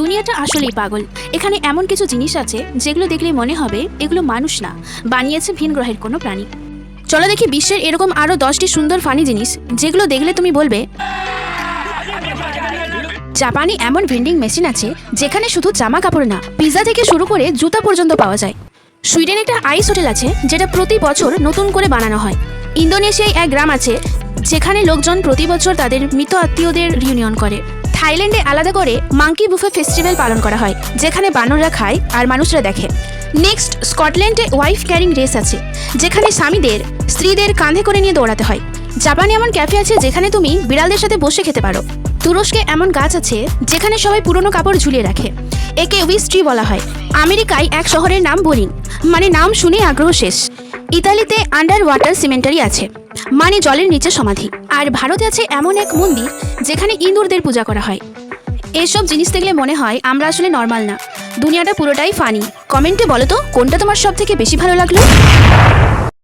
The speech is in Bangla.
দুনিয়াটা আসলেই পাগল। এখানে এমন কিছু জিনিস আছে যেগুলো দেখলে মনে হবে এগুলো মানুষ না, বানিয়েছে ভিন গ্রহের কোনো প্রাণী। চলো দেখি বিশ্বের এরকম আরও দশটি সুন্দর ফানি জিনিস যেগুলো দেখলে তুমি বলবে, জাপানি এমন ভেন্ডিং মেশিন আছে যেখানে শুধু জামা কাপড় না পিৎজা থেকে শুরু করে জুতা পর্যন্ত পাওয়া যায়। সুইডেন একটা আইস হোটেল আছে যেটা প্রতি বছর নতুন করে বানানো হয়। ইন্দোনেশিয়ায় এক গ্রাম আছে যেখানে লোকজন প্রতি বছর তাদের মৃত আত্মীয়দের রিউনিয়ন করে। থাইল্যান্ডে আলাদা করে মাঙ্কি বুফে ফেস্টিভ্যাল পালন করা হয়, যেখানে বানররা খায় আর মানুষরা দেখে। নেক্সট, স্কটল্যান্ডে ওয়াইফ ক্যারিং রেস আছে, যেখানে স্বামীদের স্ত্রীদের কাঁধে করে নিয়ে দৌড়াতে হয়। জাপানে এমন ক্যাফে আছে যেখানে তুমি বিড়ালদের সাথে বসে খেতে পারো। তুরস্কে এমন গাছ আছে যেখানে সবাই পুরনো কাপড় ঝুলিয়ে রাখে, একে উইস ট্রি বলা হয়। আমেরিকায় এক শহরের নাম বোরিং মানে নাম শুনে আগ্রহ শেষ। ইতালিতে আন্ডার ওয়াটার সিমেন্টারি আছে মানে জলের নিচে সমাধি। আর ভারতে আছে এমন এক মন্দির যেখানে ইঁদুরদের পূজা করা হয়। এসব জিনিস দেখলে মনে হয় আমরা আসলে নর্মাল না। দুনিয়াটা পুরোটাই ফানি কমেন্টে বলো তো, কোনটা তোমার সব থেকে বেশি ভালো লাগল?